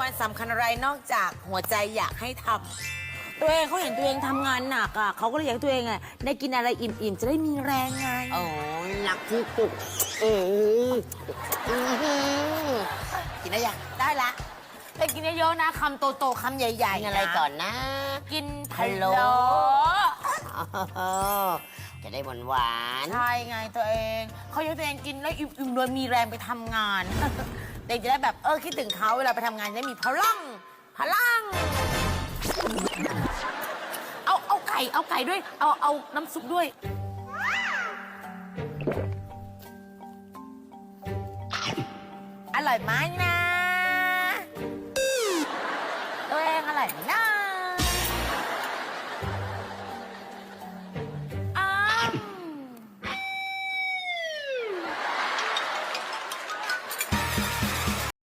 วันสำคัญอะไรนอกจากหัวใจอยากให้ทตัวเองเขาเห็นตัวเองทำงานหนักอะเขาก็เลยอยากให้ตัวเองอะได้กินอะไรอิ่มๆ จะได้มีแรงไงำโอ้ยรักที่สุดอืออื้อหือกินได้ยังได้ละไปกินเยอะๆนะคำโตๆคำใหญ่กินๆอะไรก่อนนะ กินพะโล้พะโล้ อ๋อจะได้หวานหวานๆใช่ไงตัวเอง เขาอยากให้ตัวเองกินแล้วอิ่มๆโดยมีแรงไปทำงานเด็กจะได้แบบเออคิดถึงเขาเวลาไปทำงานจะได้มีพลัง พลัง เอาเอาไก่เอาไก่ด้วย เอาเอาน้ำซุปด้วย อร่อยไหมนะตัวเองอร่อยไหมนะ